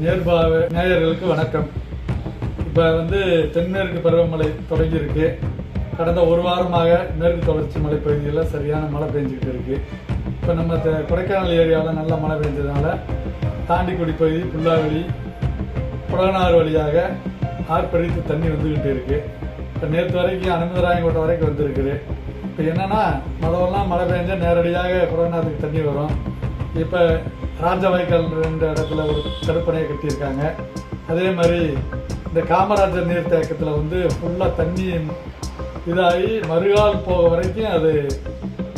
நேர்பார்வை நேயர்களுக்கு வணக்கம். இப்போ வந்து தென்மேற்கு பருவமழை தொடங்கியிருக்கு. கடந்த ஒரு வாரமாக மேற்கு தொடர்ச்சி மலை பகுதியில் சரியான மழை பெஞ்சிக்கிட்டு இருக்கு. இப்போ நம்ம கொடைக்கானல் ஏரியாவில் நல்ல மழை பெஞ்சதுனால தாண்டிக்குடி பகுதி புல்லாவெளி புலகனாறு வழியாக ஆர்ப்பரித்து தண்ணி வந்துக்கிட்டு இருக்கு. இப்போ நேற்று வரைக்கும் அனுமதராயங்கோட்டை வரைக்கும் வந்திருக்குது. இப்போ என்னென்னா முதல்லாம் மழை பெஞ்சால் நேரடியாக குடநாத்துக்கு தண்ணி வரும். இப்போ ராஜவாய்க்கால் என்ற இடத்துல ஒரு தடுப்பணையை கட்டியிருக்காங்க. அதே மாதிரி இந்த காமராஜர் நீர்த்தேக்கத்தில் வந்து ஃபுல்லாக தண்ணி இதாகி மறுகால் போக வரைக்கும் அது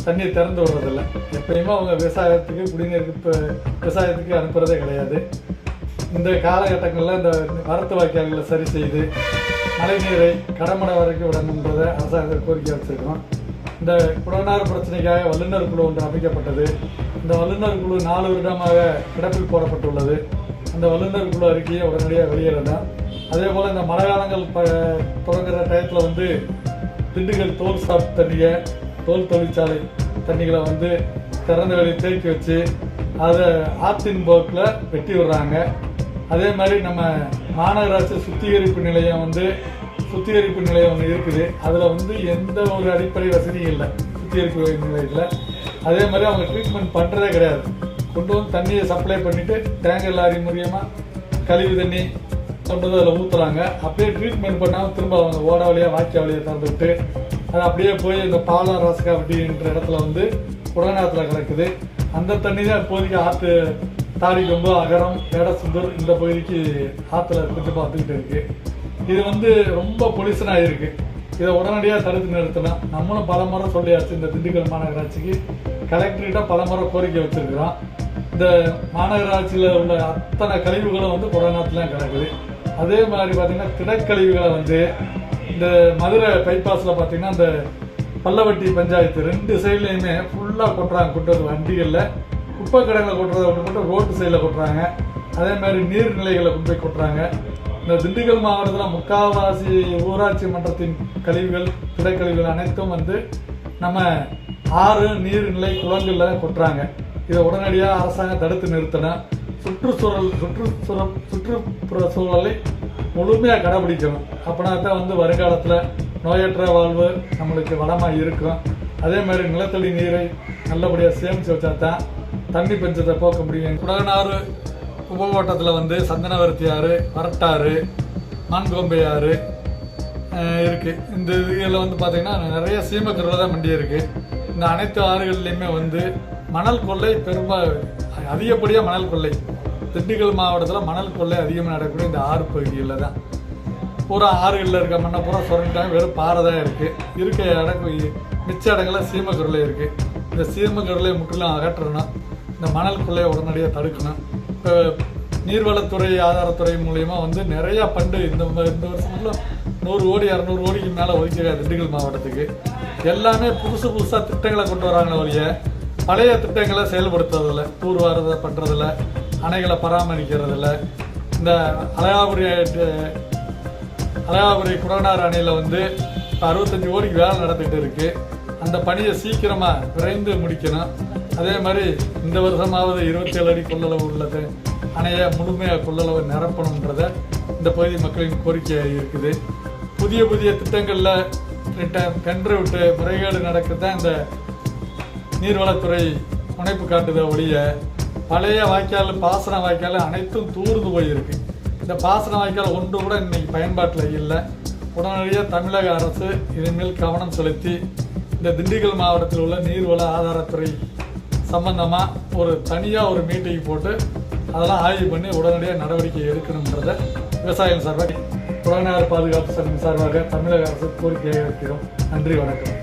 தண்ணி திறந்து விடுறதில்ல. எப்பயுமே அவங்க விவசாயத்துக்கு குடிநீருக்கு இப்போ விவசாயத்துக்கு அனுப்புகிறதே கிடையாது. இந்த காலகட்டங்களில் இந்த வரத்து வாய்க்கால்களை சரி செய்து மழைநீரை கடமடை வரைக்கும் விடணுன்றதை அரசாங்கத்தில் கோரிக்கை வச்சுருக்கோம் இந்த குடநாறு பிரச்சனைக்காக வல்லுநர் குழு ஒன்று அமைக்கப்பட்டது. இந்த வல்லுநர் குழு நாலு வருடமாக கிடப்பில் போடப்பட்டுள்ளது. அந்த வல்லுநர் குழு அறிக்கையை உடனடியாக வெளியிடணும் அதே போல் இந்த மழை காலங்கள் ப தொடங்குற டயத்தில் வந்து திண்டுக்கல் தோல் சாப் தண்ணியை தோல் தொழிற்சாலை தண்ணிகளை வந்து திறந்த வெளியே தேக்கி வச்சு அதை ஆத்தின் போக்கில் வெட்டி விடுறாங்க. அதே மாதிரி நம்ம மாநகராட்சி சுத்திகரிப்பு நிலையம் வந்து சுத்திகரிப்பு நிலையம் ஒன்று இருக்குது. அதில் வந்து எந்த ஒரு அடிப்படை வசதியும் இல்லை. சுத்திகரிப்பு நிலையத்தில் அதே மாதிரி அவங்க ட்ரீட்மெண்ட் பண்ணுறதே கிடையாது. கொண்டு வந்து தண்ணியை சப்ளை பண்ணிவிட்டு டேங்கர் லாரி மூலியமாக கழிவு தண்ணி கொண்டு வந்து அதில் ஊற்றுறாங்க அப்படியே ட்ரீட்மெண்ட் பண்ணாமல் திரும்ப அவங்க ஓட வழியாக வாய்க்கால் வழியாக திறந்து விட்டு அது அப்படியே போய் இந்த பாலம் அப்படின்ற இடத்துல வந்து குடநாத்தில் கிடக்குது அந்த தண்ணி தான் இப்போதைக்கு ஆற்று தாடி ரொம்ப அகரம் வேடசுந்தூர் இந்த பகுதிக்கு ஆற்றுல கொஞ்சம் பார்த்துக்கிட்டு இருக்குது இது வந்து ரொம்ப பொல்யூஷன் ஆகிருக்கு இதை உடனடியாக தடுத்து நிறுத்தணும் நம்மளும் பல முறை சொல்லியாச்சு இந்த திண்டுக்கல் மாநகராட்சிக்கு. கலெக்டர்கிட்ட பல முறை கோரிக்கை வச்சிருக்கிறோம் இந்த மாநகராட்சியில் உள்ள அத்தனை கழிவுகளும் வந்து கொரோனாத்துலாம் கிடக்குது. அதே மாதிரி பார்த்தீங்கன்னா திடக்கழிவுகளை வந்து இந்த மதுரை பைபாஸில் பார்த்தீங்கன்னா இந்த பல்லவட்டி பஞ்சாயத்து ரெண்டு சைட்லேயுமே ஃபுல்லாக கொட்டுறாங்க கொட்டுறது வண்டிகளில். குப்பை கடைகளை கொட்டுறதை விட்டு மட்டும் ரோட்டு சைடில் கொட்டுறாங்க. அதே மாதிரி நீர்நிலைகளை கொண்டு போய் கொட்டுறாங்க. இந்த திண்டுக்கல் மாவட்டத்தில் முக்காவாசி ஊராட்சி மன்றத்தின் கழிவுகள் திடக்கழிவுகள் அனைத்தும் வந்து நம்ம ஆறு நீர்நிலை குளங்கள்ல கொட்டுறாங்க. இதை உடனடியாக அரசாங்கம் தடுத்து நிறுத்தணும் சுற்றுச்சூழல் சுற்றுச்சூழல் சுற்றுப்புற சூழலை முழுமையாக கடைபிடிக்கணும். அப்படின்னா தான் வந்து வருங்காலத்தில் நோயற்ற வாழ்வு நம்மளுக்கு வளமாக இருக்கும். அதே மாதிரி நிலத்தடி நீரை நல்லபடியாக சேமித்து வச்சா தான் தண்ணி பஞ்சத்தை போக்க முடியும். குடகனாறு உபகோட்டத்தில் வந்து சந்தனவரத்தி ஆறு வரட்டாறு மான்கோம்பை ஆறு இருக்குது இந்த இதில் வந்து பார்த்திங்கன்னா நிறைய சீமக்கரில் தான் மண்டி இருக்குது இந்த அனைத்து ஆறுகள்லையுமே வந்து மணல் கொள்ளை பெரும்பா அதிகப்படியாக மணல் கொள்ளை. திண்டுக்கல் மாவட்டத்தில் மணல் கொள்ளை அதிகமாக நடக்கக்கூடிய இந்த ஆறு பகுதிகளில் தான். பூரா ஆறுகளில் இருக்க மண்ணை பூரா சுரண்டாங்க வெறும் பாறை தான் இருக்குது இருக்க இடம் மிச்ச இடங்களில் சீமக்கருளை இருக்குது இந்த சீமக்கருளை முற்றிலும் அகற்றணும். இந்த மணல் கொள்ளையை உடனடியாக தடுக்கணும். இப்போ நீர்வளத்துறை ஆதாரத்துறை மூலயமா வந்து நிறைய பண்டு இந்த இந்த வருஷத்துல நூறு கோடி இரநூறு கோடிக்கு மேலே ஒதுக்கிறார் திண்டுக்கல் மாவட்டத்துக்கு. எல்லாமே புதுசு புதுசாக திட்டங்களை கொண்டு வராங்களே ஒழிய பழைய திட்டங்களை செயல்படுத்துறதில்ல தூர் வாரதை பண்ணுறதில்ல அணைகளை பராமரிக்கிறதில்ல. இந்த அலையாபுரி அலையாபுரி குடநாறு அணையில் வந்து அறுபத்தஞ்சு கோடிக்கு வேலை நடந்துகிட்டு இருக்கு. அந்த பணியை சீக்கிரமாக விரைந்து முடிக்கணும். அதே மாதிரி இந்த வருஷமாவது இருபத்தேழு அடி கொள்ளளவு உள்ளது. அணையை முழுமையாக கொள்ளளவு நிரப்பணுன்றத இந்த பகுதி மக்களின் கோரிக்கை இருக்குது. புதிய புதிய திட்டங்களில் திட்டம் கன்று விட்டு முறைகேடு நடக்கத்தான் இந்த நீர்வளத்துறை முனைப்பு காட்டுத ஒழிய பழைய வாய்க்கால் பாசன வாய்க்கால் அனைத்தும் தூர்ந்து போயிருக்கு. இந்த பாசன வாய்க்கால் ஒன்று கூட இன்னைக்கு பயன்பாட்டில் இல்லை. உடனடியாக தமிழக அரசு இதன் மேல் கவனம் செலுத்தி இந்த திண்டுக்கல் மாவட்டத்தில் உள்ள நீர்வள ஆதாரத்துறை சம்பந்தமாக ஒரு தனியாக ஒரு மீட்டிங் போட்டு அதெல்லாம் ஆய்வு பண்ணி உடனடியாக நடவடிக்கை எடுக்கணுன்றத விவசாயிகள் சார்பாக புலனார் பாதுகாப்பு சங்கம் சார்பாக தமிழக அரசு கோரிக்கையை இருக்கிறோம். நன்றி வணக்கம்.